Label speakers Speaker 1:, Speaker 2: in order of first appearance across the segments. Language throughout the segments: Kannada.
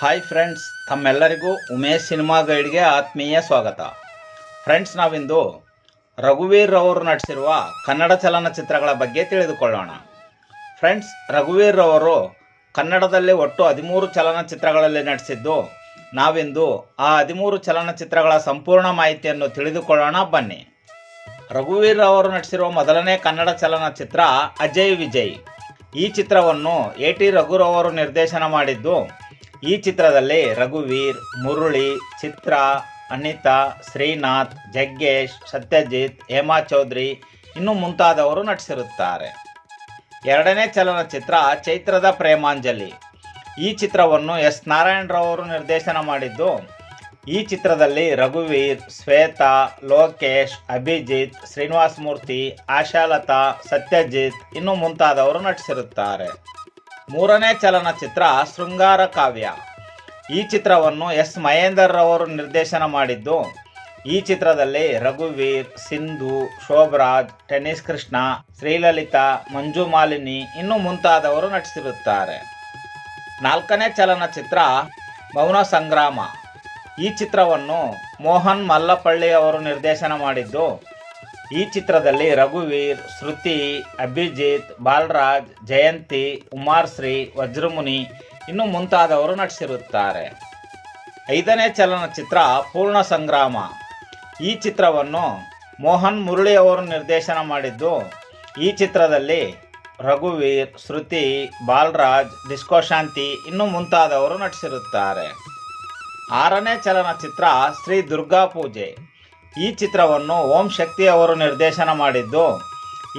Speaker 1: ಹಾಯ್ ಫ್ರೆಂಡ್ಸ್ ತಮ್ಮೆಲ್ಲರಿಗೂ ಉಮೇಶ್ ಸಿನಿಮಾ ಗೈಡ್ಗೆ ಆತ್ಮೀಯ ಸ್ವಾಗತ. ಫ್ರೆಂಡ್ಸ್ ನಾವಿಂದು ರಘುವೀರ್ ರವರು ನಟಿಸಿರುವ ಕನ್ನಡ ಚಲನಚಿತ್ರಗಳ ಬಗ್ಗೆ ತಿಳಿದುಕೊಳ್ಳೋಣ. ಫ್ರೆಂಡ್ಸ್ ರಘುವೀರ್ ರವರು ಕನ್ನಡದಲ್ಲಿ ಒಟ್ಟು ಹದಿಮೂರು ಚಲನಚಿತ್ರಗಳಲ್ಲಿ ನಟಿಸಿದ್ದು, ನಾವಿಂದು ಆ ಹದಿಮೂರು ಚಲನಚಿತ್ರಗಳ ಸಂಪೂರ್ಣ ಮಾಹಿತಿಯನ್ನು ತಿಳಿದುಕೊಳ್ಳೋಣ, ಬನ್ನಿ. ರಘುವೀರ್ ಅವರು ನಟಿಸಿರುವ ಮೊದಲನೇ ಕನ್ನಡ ಚಲನಚಿತ್ರ ಅಜಯ್ ವಿಜಯ್. ಈ ಚಿತ್ರವನ್ನು ಎ ಟಿ ರಘುರವರು ನಿರ್ದೇಶನ ಮಾಡಿದ್ದು ಈ ಚಿತ್ರದಲ್ಲಿ ರಘುವೀರ್, ಮುರುಳಿ, ಚಿತ್ರ, ಅನಿತಾ, ಶ್ರೀನಾಥ್, ಜಗ್ಗೇಶ್, ಸತ್ಯಜಿತ್, ಹೇಮಾ ಚೌಧರಿ ಇನ್ನು ಮುಂತಾದವರು ನಟಿಸಿರುತ್ತಾರೆ. ಎರಡನೇ ಚಲನಚಿತ್ರ ಚೈತ್ರದ ಪ್ರೇಮಾಂಜಲಿ. ಈ ಚಿತ್ರವನ್ನು ಎಸ್. ನಾರಾಯಣರವರು ನಿರ್ದೇಶನ ಮಾಡಿದ್ದು. ಈ ಚಿತ್ರದಲ್ಲಿ ರಘುವೀರ್, ಶ್ವೇತಾ, ಲೋಕೇಶ್, ಅಭಿಜಿತ್, ಶ್ರೀನಿವಾಸ್ ಮೂರ್ತಿ, ಆಶಾಲತಾ, ಸತ್ಯಜಿತ್ ಇನ್ನು ಮುಂತಾದವರು ನಟಿಸಿರುತ್ತಾರೆ. ಮೂರನೇ ಚಲನಚಿತ್ರ ಶೃಂಗಾರ ಕಾವ್ಯ. ಈ ಚಿತ್ರವನ್ನು ಎಸ್. ಮಹೇಂದರ್ ರವರು ನಿರ್ದೇಶನ ಮಾಡಿದ್ದು. ಈ ಚಿತ್ರದಲ್ಲಿ ರಘುವೀರ್, ಸಿಂಧು, ಶೋಭರಾಜ್, ಟೆನಿಸ್ ಕೃಷ್ಣ, ಶ್ರೀಲಲಿತಾ, ಮಂಜು ಮಾಲಿನಿ ಇನ್ನೂ ಮುಂತಾದವರು ನಟಿಸಿರುತ್ತಾರೆ. ನಾಲ್ಕನೇ ಚಲನಚಿತ್ರ ಮೌನ ಸಂಗ್ರಾಮ. ಈ ಚಿತ್ರವನ್ನು ಮೋಹನ್ ಮಲ್ಲಪಳ್ಳಿ ಅವರು ನಿರ್ದೇಶನ ಮಾಡಿದ್ದು. ಈ ಚಿತ್ರದಲ್ಲಿ ರಘುವೀರ್, ಶ್ರುತಿ, ಅಭಿಜಿತ್, ಬಾಲರಾಜ್, ಜಯಂತಿ ಉಮಾರ್ಶ್ರೀ ವಜ್ರಮುನಿ ಇನ್ನು ಮುಂತಾದವರು ನಟಿಸಿರುತ್ತಾರೆ. ಐದನೇ ಚಲನಚಿತ್ರ ಪೂರ್ಣ ಸಂಗ್ರಾಮ. ಈ ಚಿತ್ರವನ್ನು ಮೋಹನ್ ಮುರಳಿ ಅವರು ನಿರ್ದೇಶನ ಮಾಡಿದ್ದು, ಈ ಚಿತ್ರದಲ್ಲಿ ರಘುವೀರ್, ಶ್ರುತಿ, ಬಾಲರಾಜ್, ಡಿಸ್ಕೋ ಶಾಂತಿ ಇನ್ನು ಮುಂತಾದವರು ನಟಿಸಿರುತ್ತಾರೆ. ಆರನೇ ಚಲನಚಿತ್ರ ಶ್ರೀ ದುರ್ಗಾ ಪೂಜೆ. ಈ ಚಿತ್ರವನ್ನು ಓಂ ಶಕ್ತಿ ಅವರು ನಿರ್ದೇಶನ ಮಾಡಿದ್ದು.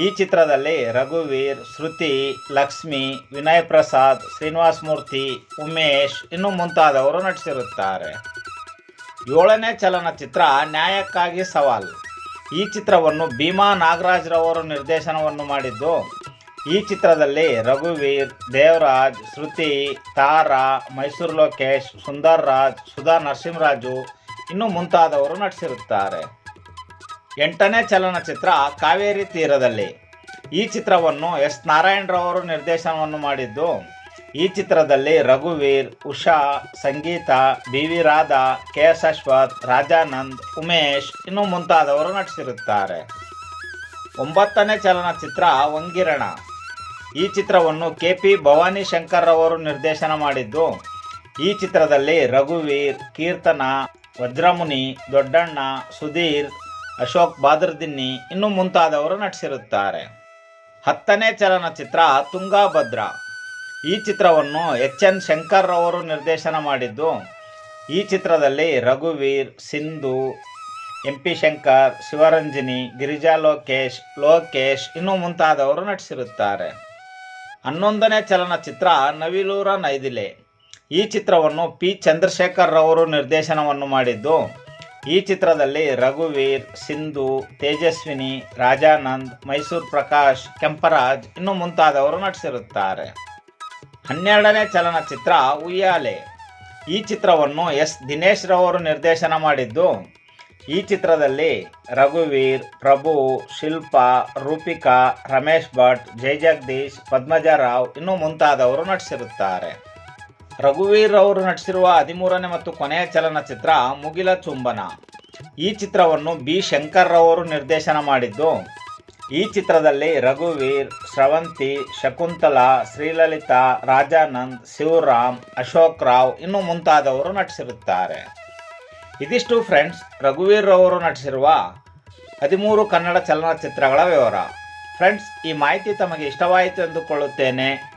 Speaker 1: ಈ ಚಿತ್ರದಲ್ಲಿ ರಘುವೀರ್, ಶ್ರುತಿ, ಲಕ್ಷ್ಮಿ, ವಿನಯ್ ಪ್ರಸಾದ್, ಶ್ರೀನಿವಾಸ್ ಮೂರ್ತಿ, ಉಮೇಶ್ ಇನ್ನು ಮುಂತಾದವರು ನಟಿಸಿರುತ್ತಾರೆ. ಏಳನೇ ಚಲನಚಿತ್ರ ನ್ಯಾಯಕ್ಕಾಗಿ ಸವಾಲ್. ಈ ಚಿತ್ರವನ್ನು ಭೀಮಾ ನಾಗರಾಜ್ರವರು ನಿರ್ದೇಶನವನ್ನು ಮಾಡಿದ್ದು. ಈ ಚಿತ್ರದಲ್ಲಿ ರಘುವೀರ್, ದೇವರಾಜ್, ಶ್ರುತಿ, ತಾರಾ, ಮೈಸೂರು ಲೋಕೇಶ್, ಸುಂದರ್ ರಾಜ್, ಸುಧಾ ನರಸಿಂಹರಾಜು ಇನ್ನು ಮುಂತಾದವರು ನಟಿಸಿರುತ್ತಾರೆ. ಎಂಟನೇ ಚಲನಚಿತ್ರ ಕಾವೇರಿ ತೀರದಲ್ಲಿ. ಈ ಚಿತ್ರವನ್ನು ಎಸ್. ನಾರಾಯಣರವರು ನಿರ್ದೇಶನವನ್ನು ಮಾಡಿದ್ದು, ಈ ಚಿತ್ರದಲ್ಲಿ ರಘುವೀರ್, Usha, Sangeetha B V Radha K S Ashwath, Rajanand, Umesh ಇನ್ನು ಮುಂತಾದವರು ನಟಿಸಿರುತ್ತಾರೆ. ಒಂಬತ್ತನೇ ಚಲನಚಿತ್ರ ವಂಗಿರಣ. ಈ ಚಿತ್ರವನ್ನು ಕೆ ಪಿ ಭವಾನಿ ಶಂಕರ್ ಅವರು ನಿರ್ದೇಶನ ಮಾಡಿದ್ದು, ಈ ಚಿತ್ರದಲ್ಲಿ ರಘುವೀರ್, ಕೀರ್ತನ ವಜ್ರಮುನಿ ದೊಡ್ಡಣ್ಣ, ಸುಧೀರ್, ಅಶೋಕ್ ಬಾದರ್ದಿನ್ನಿ ಇನ್ನು ಮುಂತಾದವರು ನಟಿಸಿರುತ್ತಾರೆ. ಹತ್ತನೇ ಚಲನಚಿತ್ರ ತುಂಗಾಭದ್ರ. ಈ ಚಿತ್ರವನ್ನು ಎಚ್ ಎನ್ ಶಂಕರ್ ರವರು ನಿರ್ದೇಶನ ಮಾಡಿದ್ದು, ಈ ಚಿತ್ರದಲ್ಲಿ ರಘುವೀರ್, ಸಿಂಧು, ಎಂ ಪಿ ಶಂಕರ್, ಶಿವರಂಜಿನಿ, ಗಿರಿಜಾ ಲೋಕೇಶ್ ಲೋಕೇಶ್ ಇನ್ನು ಮುಂತಾದವರು ನಟಿಸಿರುತ್ತಾರೆ. ಹನ್ನೊಂದನೇ ಚಲನಚಿತ್ರ ನವಿಲೂರ ನೈದಿಲೆ. ಈ ಚಿತ್ರವನ್ನು ಪಿ. ಚಂದ್ರಶೇಖರ್ ರವರು ನಿರ್ದೇಶನವನ್ನು ಮಾಡಿದ್ದು. ಈ ಚಿತ್ರದಲ್ಲಿ ರಘುವೀರ್, ಸಿಂಧು, ತೇಜಸ್ವಿನಿ, ರಾಜಾನಂದ್, ಮೈಸೂರು ಪ್ರಕಾಶ್, ಕೆಂಪರಾಜ್ ಇನ್ನು ಮುಂತಾದವರು ನಟಿಸಿರುತ್ತಾರೆ. ಹನ್ನೆರಡನೇ ಚಲನಚಿತ್ರ ಉಯ್ಯಾಲೆ. ಈ ಚಿತ್ರವನ್ನು ಎಸ್. ದಿನೇಶ್ ರವರು ನಿರ್ದೇಶನ ಮಾಡಿದ್ದು. ಈ ಚಿತ್ರದಲ್ಲಿ ರಘುವೀರ್, ಪ್ರಭು, ಶಿಲ್ಪಾ, ರೂಪಿಕಾ, ರಮೇಶ್ ಭಟ್ ಜೈಜಗದೀಶ್ ಪದ್ಮಜ ರಾವ್ ಇನ್ನು ಮುಂತಾದವರು ನಟಿಸಿರುತ್ತಾರೆ. ರಘುವೀರ್ ಅವರು ನಟಿಸಿರುವ ಹದಿಮೂರನೇ ಮತ್ತು ಕೊನೆಯ ಚಲನಚಿತ್ರ ಮುಗಿಲ ಚುಂಬನ. ಈ ಚಿತ್ರವನ್ನು ಬಿ. ಶಂಕರ್ ಅವರು ನಿರ್ದೇಶನ ಮಾಡಿದ್ದು. ಈ ಚಿತ್ರದಲ್ಲಿ ರಘುವೀರ್, ಶ್ರವಂತಿ, ಶಕುಂತಲಾ, ಶ್ರೀಲಲಿತಾ, ರಾಜಾನಂದ್, ಶಿವರಾಮ್, ಅಶೋಕ್ ರಾವ್ ಇನ್ನು ಮುಂತಾದವರು ನಟಿಸಿರುತ್ತಾರೆ. ಇದಿಷ್ಟು ಫ್ರೆಂಡ್ಸ್, ರಘುವೀರ್ ಅವರು ನಟಿಸಿರುವ ಹದಿಮೂರು ಕನ್ನಡ ಚಲನಚಿತ್ರಗಳ ವಿವರ. ಫ್ರೆಂಡ್ಸ್, ಈ ಮಾಹಿತಿ ತಮಗೆ ಇಷ್ಟವಾಯಿತು ಎಂದುಕೊಳ್ಳುತ್ತೇನೆ.